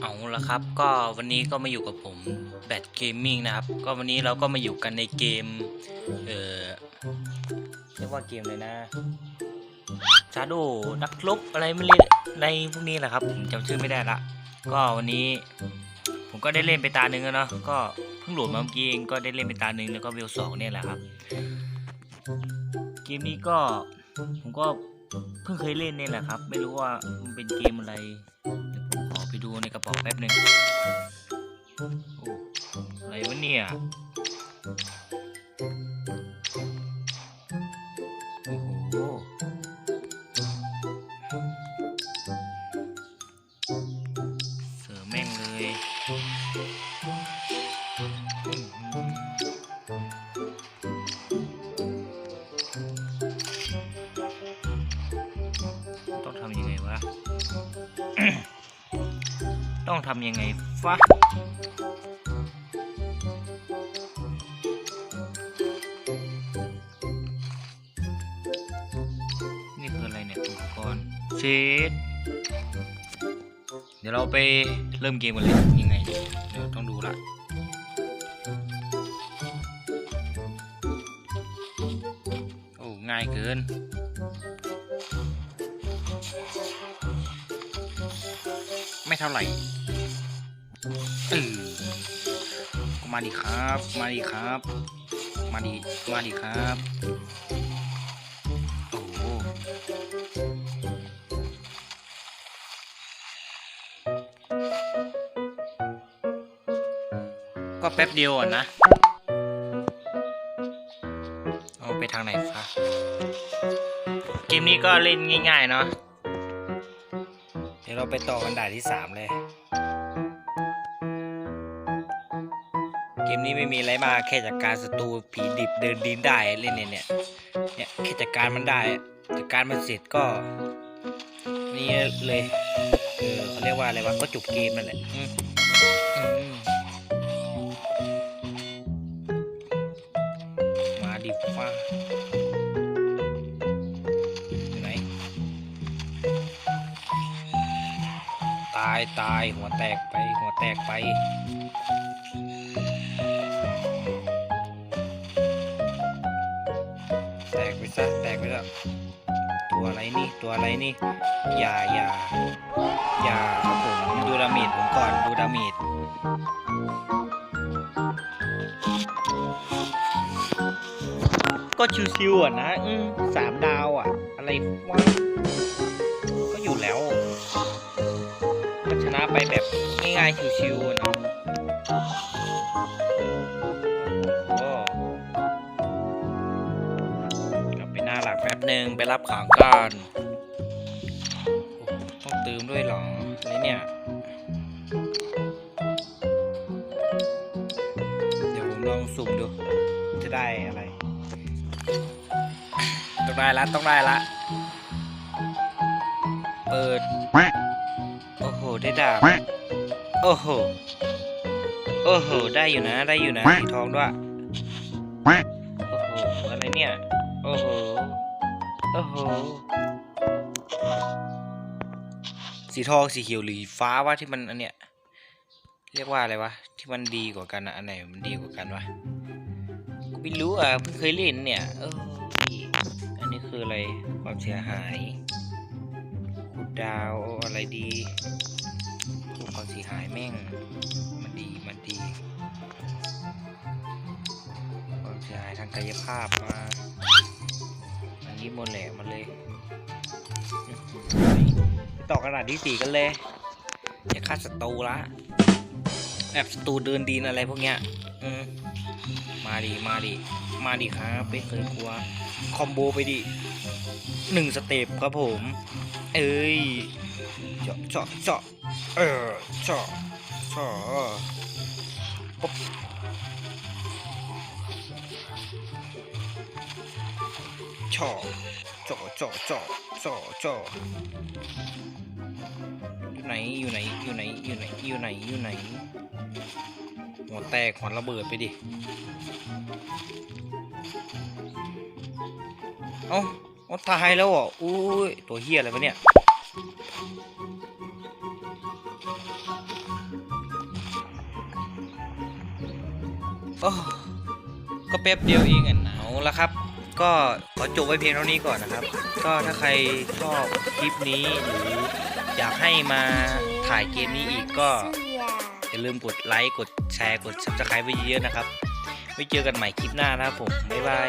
เอาละครับ ก็วันนี้ก็มาอยู่กับผมแบทเกมมิ่งนะครับ ก็วันนี้เราก็มาอยู่กันในเกม เอ่อเรียกว่าเกมเลยนะชาโดนักลบอะไรไม่รู้ในพวกนี้แหละครับผมจำชื่อไม่ได้ละก็วันนี้ ผมก็ได้เล่นไปตาหนึ่งแล้วเนาะก็เพิ่งโหลดมาเมื่อกี้เองก็ได้เล่นไปตาหนึ่งแล้วก็เวลสองเนี่ยแหละครับ เกมนี้ก็ผมก็เพิ่งเคยเล่นเนี่ยแหละครับ ไม่รู้ว่ามันเป็นเกมอะไร กระป๋าแป๊บหนึ่งอะไรวะเนี่ย ต้องทำยังไงฟะนี่คืออะไรเนี่ยอุปกรณ์เชดเดี๋ยวเราไปเริ่มเกมกันเลยยังไงเดี๋ยวต้องดูละโอ้ง่ายเกินไม่เท่าไหร่ เออก็มาดีครับ มาดีครับ มาดีมาดีครับ โอ้โหก็แป๊บเดียวอะนะ เอาไปทางไหนคะเกมนี้ก็เล่นง่ายๆเนาะ เดี๋ยวเราไปต่อกันด่านที่สามเลย เกมนี้ไม่มีอะไรมากแค่จัดการศัตรูผีดิบเดินดินได้เล่นเนี่ยเนี่ยเนี่ยแค่จัดการมันได้จัดการมันเสร็จก็ นี่เลยเออเขาเรียกว่าอะไรวะก็จบเกมนั่นแหละมาดิฟ้าไหนตายตายหัวแตกไปหัวแตกไป ซะแตกไปซะตัวอะไรนี่ตัวอะไรนี่อย่าอย่าอย่าครับผมดูดาเมจผมก่อนดูดาเมจก็ชิวๆอะนะอืมสามดาวอะ อะไรวะก็อยู่แล้วก็ชนะไปแบบง่ายๆชิวๆนะ หลักแป๊บหนึ่งไปรับของก่อนต้องเติมด้วยหรออะไรเนี่ยเดี๋ยวผมลองสุ่มดู จะได้อะไร ต้องได้ละต้องได้ละ เปิด โอ้โห ได้ดาบ โอ้โห โอ้โห ได้อยู่นะ ได้อยู่นะสีทองด้วย โอ้โห อะไรเนี่ย โอ้โห โอ้โห สีทองสีเขียวหรือฟ้าวะที่มันอันเนี้ย เรียกว่าอะไรวะ ที่มันดีกว่ากันอะอันไหนมันดีกว่ากันวะกูไม่รู้อะเพิ่งเคยเล่นเนี่ยเอออันนี้คืออะไรความเสียหายขุดดาวอะไรดีโอ้ความเสียหายแม่ง มันดีมันดีความเสียหายทางกายภาพมา นนี้หมดแหละมันเลยต่อกระดาษที่สี่กันเลยจะฆ่าศัตรูละแอบศัตรูเดินดินอะไรพวกเนี้ยมาดิมาดิมาดิครับไม่เคยกลัว คอมโบไปดิหนึ่งสเต็ปครับผม เอ้ยเจาะเจาะเจาะเออเจาะเจาะปุ๊บ จ่อจ่อจ่อจาะจ่อจาะอยู่ไหนอยู่ไหนอยู่ไหนอยู่ไหนอยู่ไหนอยู่ไหนหัวแตกหัวระเบิดไปดิเอ้าเอาทายแล้วอะอุ้ยตัวเฮียอะไรวะเนี่ยก็แป๊บเดียวเองอะเอาละครับ ก็ขอจบไว้เพียงเท่านี้ก่อนนะครับ ก็ถ้าใครชอบคลิปนี้หรืออยากให้มาถ่ายเกมนี้อีกก็อย่าลืมกดไลค์กดแชร์กดซับสไครต์ไว้เยอะๆนะครับไว้เจอกันใหม่คลิปหน้านะครับผมบ๊ายบาย